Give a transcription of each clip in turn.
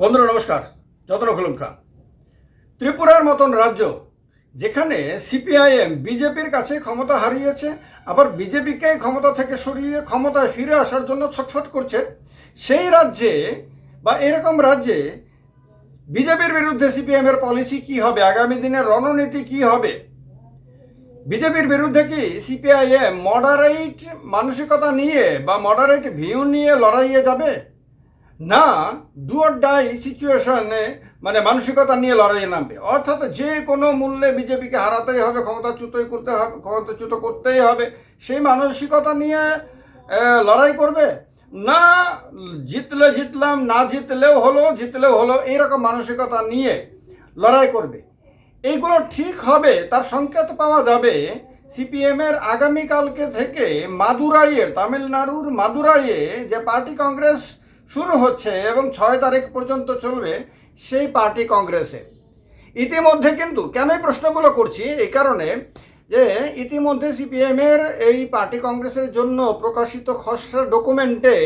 বন্ধুরা, নমস্কার। যতন খুলুমকা ত্রিপুরার মতন রাজ্য যেখানে সিপিআইএম বিজেপির কাছে ক্ষমতা হারিয়েছে, আবার বিজেপিকে ক্ষমতা থেকে সরিয়ে ক্ষমতায় ফিরে আসার জন্য ছটফট করছে, সেই রাজ্যে বা এরকম রাজ্যে বিজেপির বিরুদ্ধে সিপিএম এর পলিসি কি হবে, আগামী দিনের রণনীতি কি হবে? বিজেপির বিরুদ্ধে কি সিপিআইএম মডারেট মানসিকতা নিয়ে বা মডারেট ভিউ নিয়ে লড়াইয়ে যাবে? না ডুয়ার ডাই সিচুয়েশনে মানে মানসিকতা নিয়ে লড়াইয়ে নামবে। অর্থাৎ যে কোনো মূল্যে বিজেপিকে হারাতেই হবে, ক্ষমতাচ্যুতই করতে হবে, ক্ষমতাচ্যুত করতেই হবে, সেই মানসিকতা নিয়ে লড়াই করবে? না, জিতলে জিতলাম, না জিতলেও হলো জিতলেও হলো, এইরকম মানসিকতা নিয়ে লড়াই করবে। এইগুলো ঠিক হবে, তার সংকেত পাওয়া যাবে সিপিএমের আগামীকালকে থেকে মাদুরাইয়ের, তামিলনাড়ুর মাদুরাইয়ে যে পার্টি কংগ্রেস শুরু হচ্ছে এবং ছয় তারিখ পর্যন্ত চলবে সেই পার্টি কংগ্রেসে। ইতিমধ্যে কিন্তু, কেন এই প্রশ্নগুলো করছি? এই কারণে যে ইতিমধ্যে সিপিএমের এই পার্টি কংগ্রেসের জন্য প্রকাশিত খসড়া ডকুমেন্টে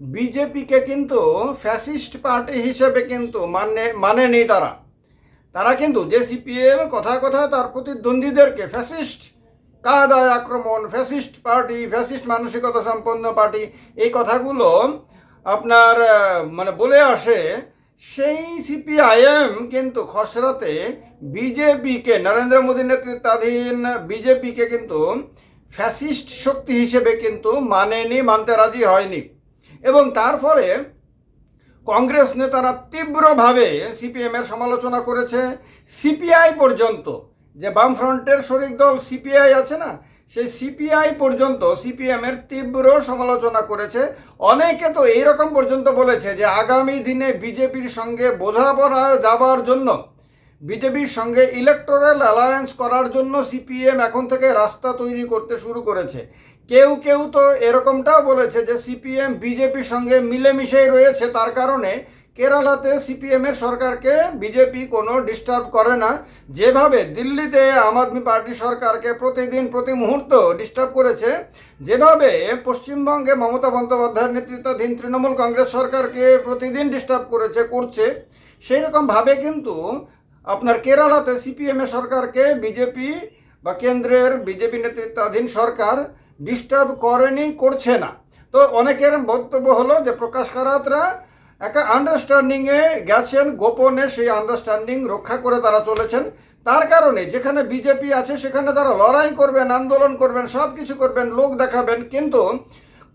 বিজেপিকে কিন্তু ফ্যাসিস্ট পার্টি হিসেবে কিন্তু মানে মানে নেই তারা। তারা কিন্তু যে সিপিএম কথা কথা তার প্রতিদ্বন্দ্বীদেরকে ফ্যাসিস্ট কাদায় আক্রমণ, ফ্যাসিস্ট পার্টি, ফ্যাসিস্ট মানসিকতা সম্পন্ন পার্টি, এই কথাগুলো আপনার মানে বলে আসে, সেই সিপিআইএম কিন্তু খসড়াতে বিজেপিকে, নরেন্দ্র মোদী নেতৃত্বাধীন বিজেপিকে কিন্তু ফ্যাসিস্ট শক্তি হিসেবে কিন্তু মানেনি, মানতে রাজি হয়নি। এবং তার ফলে কংগ্রেস নেতারা তীব্রভাবে সিপিএম এর সমালোচনা করেছে। সিপিআই পর্যন্ত, যে বামফ্রন্টের শরিক দল, সিপিআই আছে না সেই সিপিআই পর্যন্ত, সিপিএম এর তীব্র সমালোচনা করেছে। অনেকে তো এইরকম পর্যন্ত বলেছে যে আগামী দিনে বিজেপির সঙ্গে বোঝাপড়া যাবার জন্য, বিজেপির সঙ্গে ইলেকটোরাল অ্যালায়েন্স করার জন্য সিপিএম এখন থেকে রাস্তা তৈরি করতে শুরু করেছে। কেউ কেউ তো এরকমটাও বলেছে যে সিপিএম বিজেপির সঙ্গে মিলেমিশেই রয়েছে, তার কারণে কেরালাতে সিপিএম এর সরকারকে বিজেপি কোনো ডিস্টার্ব করে না। যেভাবে দিল্লিতে আম আদমি পার্টি সরকারকে প্রতিদিন, প্রতি মুহূর্ত ডিস্টার্ব করেছে, যেভাবে পশ্চিমবঙ্গে মমতা বন্দ্যোপাধ্যায়ের নেতৃত্বাধীন তৃণমূল কংগ্রেস সরকারকে প্রতিদিন ডিস্টার্ব করেছে, করছে সেই রকমভাবে কিন্তু আপনার কেরালাতে সিপিএম এর সরকারকে বিজেপি বা কেন্দ্রের বিজেপি নেতৃত্বাধীন সরকার ডিস্টার্ব করেনি, করছে না। তো অনেকের বক্তব্য হলো যে প্রকাশ কারাতরা একটা আন্ডারস্ট্যান্ডিংয়ে গেছেন, গোপনে সেই আন্ডারস্ট্যান্ডিং রক্ষা করে তারা চলেছেন। তার কারণে যেখানে বিজেপি আছে, সেখানে তারা লড়াই করবেন, আন্দোলন করবেন সব কিছু করবেন, লোক দেখাবেন, কিন্তু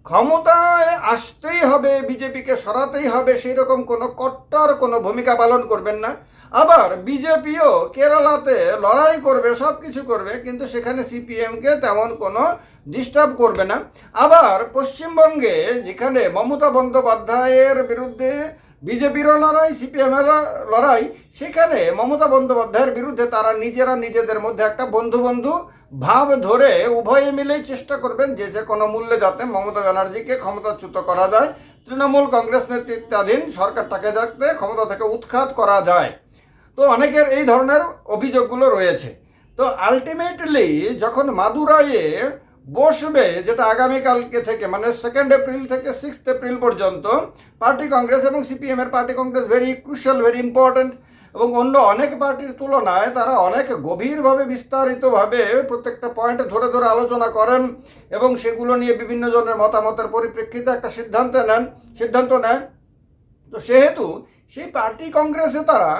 ক্ষমতায় আসতেই হবে বিজেপিকে সরাতেই হবে সেই রকম কোনো কট্টর কোনো ভূমিকা পালন করবেন না। আবার বিজেপিও কেরালাতে লড়াই করবে সব কিছু করবে, কিন্তু সেখানে সিপিএমকে তেমন কোনো ডিস্টার্ব করবে না। আবার পশ্চিমবঙ্গে যেখানে মমতা বন্দ্যোপাধ্যায়ের বিরুদ্ধে বিজেপিরও লড়াই সিপিএমের লড়াই, সেখানে মমতা বন্দ্যোপাধ্যায়ের বিরুদ্ধে তারা নিজেরা নিজেদের মধ্যে একটা বন্ধু বন্ধু ভাব ধরে উভয়ে মিলেই চেষ্টা করবেন যে যে কোনো মূল্যে যাতে মমতা ব্যানার্জিকে ক্ষমতাচ্যুত করা যায়। তৃণমূল কংগ্রেস নেতৃত্বাধীন সরকারটাকে যাতে ক্ষমতা থেকে উৎখাত করা যায়। তো অনেকের এই ধরনের অভিযোগগুলো রয়েছে। তো আলটিমেটলি যখন মাদুরাইয়ে বসবে, যেটা আগামীকালকে থেকে মানে সেকেন্ড এপ্রিল থেকে সিক্স এপ্রিল পর্যন্ত পার্টি কংগ্রেস এবং সিপিএম এর party congress very crucial very important এবং অন্য অনেক পার্টির তুলনায় তারা অনেক গভীরভাবে, বিস্তারিতভাবে প্রত্যেকটা পয়েন্ট ধরে ধরে আলোচনা করেন এবং সেগুলো নিয়ে বিভিন্ন জনের মতামতের পরিপ্রেক্ষিতে একটা সিদ্ধান্ত নেন সিদ্ধান্ত নেন তো সেহেতু সেই পার্টি কংগ্রেসে তারা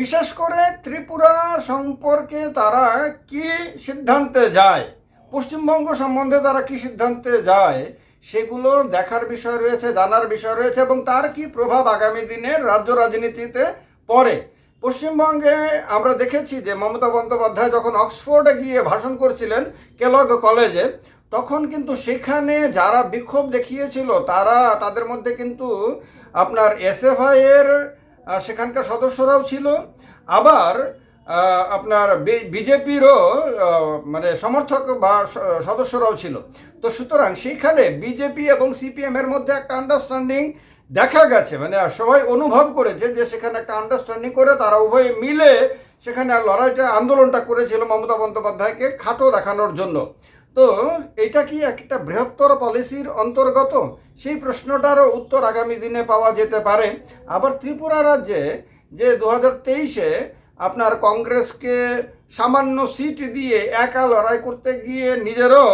বিশেষ করে ত্রিপুরা সম্পর্কে তারা কি সিদ্ধান্তে যায়? পশ্চিমবঙ্গ সম্বন্ধে তারা কি সিদ্ধান্তে যায়? সেগুলো দেখার বিষয় রয়েছে, জানার বিষয় রয়েছে এবং তার কি প্রভাব আগামী দিনের রাজ্য রাজনীতিতে পড়ে? পশ্চিমবঙ্গে আমরা দেখেছি যে মমতা বন্দ্যোপাধ্যায় যখন অক্সফোর্ডে গিয়ে ভাষণ করছিলেন কেলগ কলেজে, তখন কিন্তু সেখানে যারা বিক্ষোভ দেখিয়েছিল, তারা তাদের মধ্যে কিন্তু আপনার এসএফআই এর সেখানকার সদস্যরাও ছিল। আবার আপনার বিজেপিরও মানে সমর্থক বা সদস্যরাও ছিল। তো সুতরাং সেইখানে বিজেপি এবং সিপিএম এর মধ্যে একটা আন্ডারস্ট্যান্ডিং দেখা গেছে। মানে সবাই অনুভব করেছে যে সেখানে একটা আন্ডারস্ট্যান্ডিং করে তারা উভয়ে মিলে সেখানে লড়াইটা, আন্দোলনটা করেছিল মমতা বন্দ্যোপাধ্যায়কে খাটো দেখানোর জন্য। তো এটা কি একটা বৃহত্তর পলিসির অন্তর্গত? সেই প্রশ্নটারও উত্তর আগামী দিনে পাওয়া যেতে পারে। আবার ত্রিপুরা রাজ্যে যে দু তেইশে আপনার কংগ্রেসকে সামান্য সিট দিয়ে একা লড়াই করতে গিয়ে নিজেরও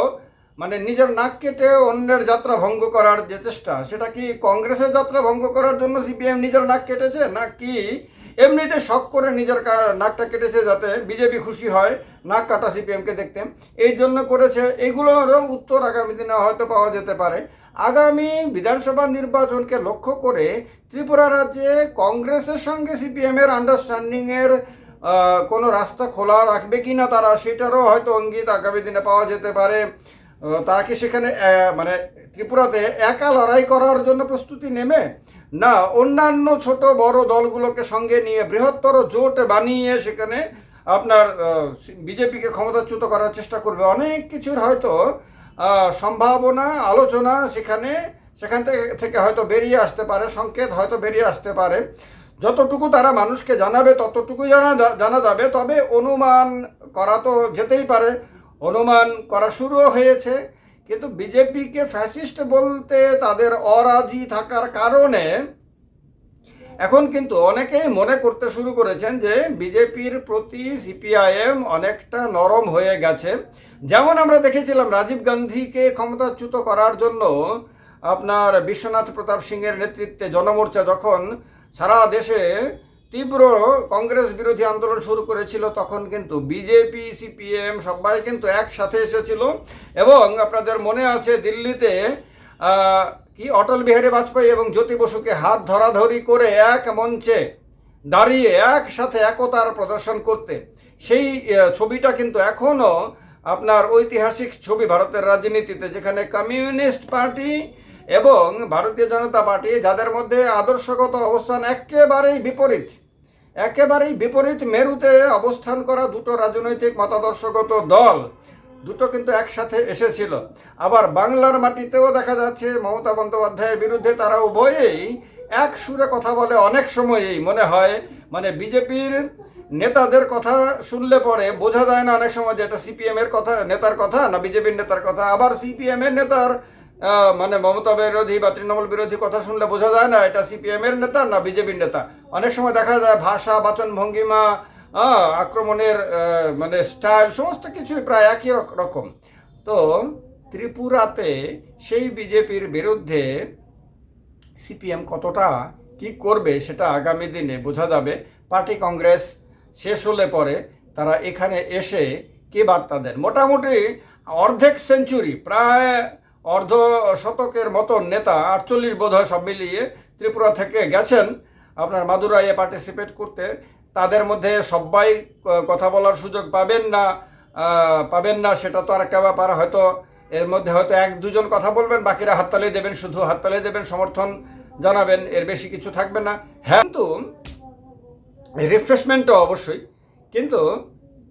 মানে নিজের নাক কেটে অন্যের যাত্রা ভঙ্গ করার যে চেষ্টা, সেটা কি কংগ্রেসের যাত্রা ভঙ্গ করার জন্য সিপিএম নিজের নাক কেটেছে? নাকি এমনিতে শখ করে নিজের নাকটা কেটেছে যাতে বিজেপি খুশি হয়, নাক কাটা সিপিএমকে দেখতে। এই জন্য করেছে, এগুলোরও উত্তর আগামী দিনে হয়তো পাওয়া যেতে পারে। আগামী বিধানসভা নির্বাচনকে লক্ষ্য করে ত্রিপুরা রাজ্যে কংগ্রেসের সঙ্গে সিপিএমের আন্ডারস্ট্যান্ডিংয়ের কোনো রাস্তা খোলা রাখবে কি না তারা সেটারও হয়তো অঙ্গিত আগামী দিনে পাওয়া যেতে পারে। তারা কি সেখানে মানে ত্রিপুরাতে একা লড়াই করার জন্য প্রস্তুতি নেবে না, অন্যান্য ছোট বড় দলগুলোকে সঙ্গে নিয়ে বৃহত্তর জোট বানিয়ে সেখানে আপনার বিজেপিকে ক্ষমতাচ্যুত করার চেষ্টা করবে। অনেক কিছুর হয়তো সম্ভাবনা, আলোচনা সেখানে, সেখান থেকে হয়তো বেরিয়ে আসতে পারে, সংকেত হয়তো বেরিয়ে আসতে পারে। যতটুকু তারা মানুষকে জানাবে, ততটুকুই জানা জানা যাবে। তবে অনুমান করা তো যেতেই পারে। অনুমান করা শুরুও হয়েছে। কিন্তু বিজেপিকে ফ্যাসিস্ট বলতে তাদের অরাজি থাকার কারণে এখন কিন্তু অনেকেই মনে করতে শুরু করেছেন যে বিজেপির প্রতি সিপিআইএম অনেকটা নরম হয়ে গেছে। যেমন আমরা দেখেছিলাম রাজীব গান্ধীকে ক্ষমতাচ্যুত করার জন্য আপনার বিশ্বনাথ প্রতাপ সিংয়ের নেতৃত্বে জনমোর্চা যখন সারা দেশে তীব্র কংগ্রেস বিরোধী আন্দোলন শুরু করেছিল তখন কিন্তু বিজেপি, সিপিএম সবাই কিন্তু একসাথে এসেছিল এবং আপনাদের মনে আছে দিল্লিতে কি? অটল বিহারী বাজপেয়ী এবং জ্যোতি বসুকে হাত ধরাধরি করে এক মঞ্চে দাঁড়িয়ে একসাথে একতার প্রদর্শন করতে। সেই ছবিটা কিন্তু এখনও আপনার ঐতিহাসিক ছবি ভারতের রাজনীতিতে, যেখানে কমিউনিস্ট পার্টি এবং ভারতীয় জনতা পার্টি, যাদের মধ্যে আদর্শগত অবস্থান একেবারেই বিপরীত। একেবারেই বিপরীত মেরুতে অবস্থান করা দুটো রাজনৈতিক মতাদর্শগত দল। দুটো কিন্তু একসাথে এসেছিল। আবার বাংলার মাটিতেও দেখা যাচ্ছে মমতা বন্দ্যোপাধ্যায়ের বিরুদ্ধে তারা উভয়েই এক সুরে কথা বলে অনেক সময়ই মনে হয় মানে বিজেপির নেতাদের কথা শুনলে পরে বোঝা যায় না অনেক সময় যে এটা সিপিএম এর কথা, নেতার কথা না বিজেপির নেতার কথা। আবার সিপিএম এর নেতার মানে মমতা বিরোধী বা তৃণমূল বিরোধী কথা শুনলে বোঝা যায় না, এটা সিপিএম এর নেতা না বিজেপির নেতা? অনেক সময় দেখা যায় ভাষা, বাচন ভঙ্গিমা আক্রমণের মানে স্টাইল সমস্ত কিছুই প্রায় একই রকম। তো ত্রিপুরাতে সেই বিজেপির বিরুদ্ধে সিপিএম কতটা কি করবে সেটা আগামী দিনে বোঝা যাবে। পার্টি কংগ্রেস শেষ হলে পরে তারা এখানে এসে কি বার্তা দেন? মোটামুটি অর্ধেক সেঞ্চুরি প্রায় অর্ধ শতকের মতো নেতা আটচল্লিশ বোধ হয় সব মিলিয়ে ত্রিপুরা থেকে গেছেন। আপনার মাদুরাইয়ে পার্টিসিপেট করতে। তাদের মধ্যে সবাই কথা বলার সুযোগ পাবেন না পাবেন না, সেটা তো আরেকটা ব্যাপার। হয়তো এর মধ্যে হয়তো এক দুজন কথা বলবেন, বাকিরা হাততালি দেবেন, শুধু হাততালি দেবেন, সমর্থন জানাবেন, এর বেশি কিছু থাকবে না। হ্যাঁ কিন্তু রিফ্রেশমেন্টও অবশ্যই। কিন্তু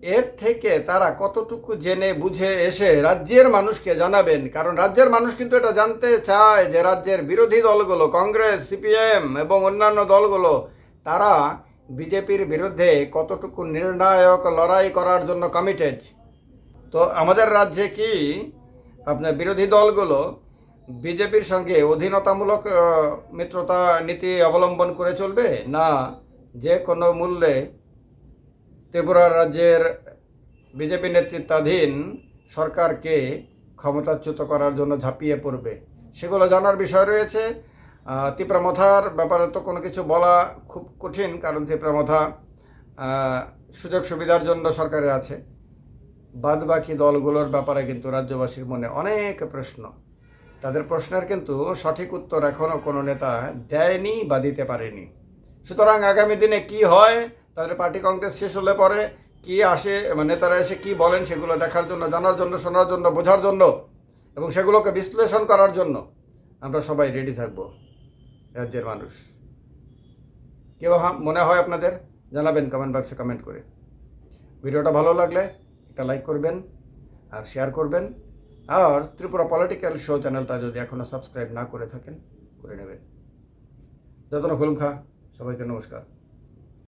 এর থেকে তারা কতটুকু জেনে বুঝে এসে রাজ্যের মানুষকে জানাবেন? কারণ রাজ্যের মানুষ কিন্তু এটা জানতে চায় যে রাজ্যের বিরোধী দলগুলো, কংগ্রেস, সিপিএম এবং অন্যান্য দলগুলো, তারা বিজেপির বিরুদ্ধে কতটুকু নির্ণায়ক লড়াই করার জন্য কমিটেড তো আমাদের রাজ্যে কি আপনার বিরোধী দলগুলো বিজেপির সঙ্গে অধীনতামূলক মিত্রতা নীতি অবলম্বন করে চলবে? না, যে কোনো মূল্যে ত্রিপুরা রাজ্যের বিজেপি নেতৃত্বাধীন সরকারকে ক্ষমতাচ্যুত করার জন্য ঝাঁপিয়ে পড়বে। সেগুলো জানার বিষয় রয়েছে। আহ, তিপ্রামথার ব্যাপারে তো কোনো কিছু বলা খুব কঠিন কারণ তিপ্রামথা আহ, সুযোগ সুবিধার জন্য সরকারে আছে। বাদ বাকি দলগুলোর ব্যাপারে কিন্তু রাজ্যবাসীর মনে অনেক প্রশ্ন। তাদের প্রশ্নের কিন্তু সঠিক উত্তর এখনও কোনো নেতা দেয়নি বা দিতে পারেনি। সুতরাং আগামী দিনে কি হয় তাদের পার্টি কংগ্রেস শেষ হলে পরে কি আসে নেতারা এসে কি বলেন সেগুলো দেখার জন্য, জানার জন্য, শোনার জন্য, বোঝার জন্য এবং সেগুলোকে বিশ্লেষণ করার জন্য আমরা সবাই রেডি থাকব রাজ্যের মানুষ। কেউ মনে হয় আপনাদের? জানাবেন কমেন্ট বক্সে কমেন্ট করে। ভিডিওটা ভালো লাগলে একটা লাইক করবেন আর শেয়ার করবেন। আর ত্রিপুরা পলিটিক্যাল শো চ্যানেলটা যদি এখনও সাবস্ক্রাইব না করে থাকেন, করে নেবেন। যতন খুলুম খা, সবাইকে নমস্কার।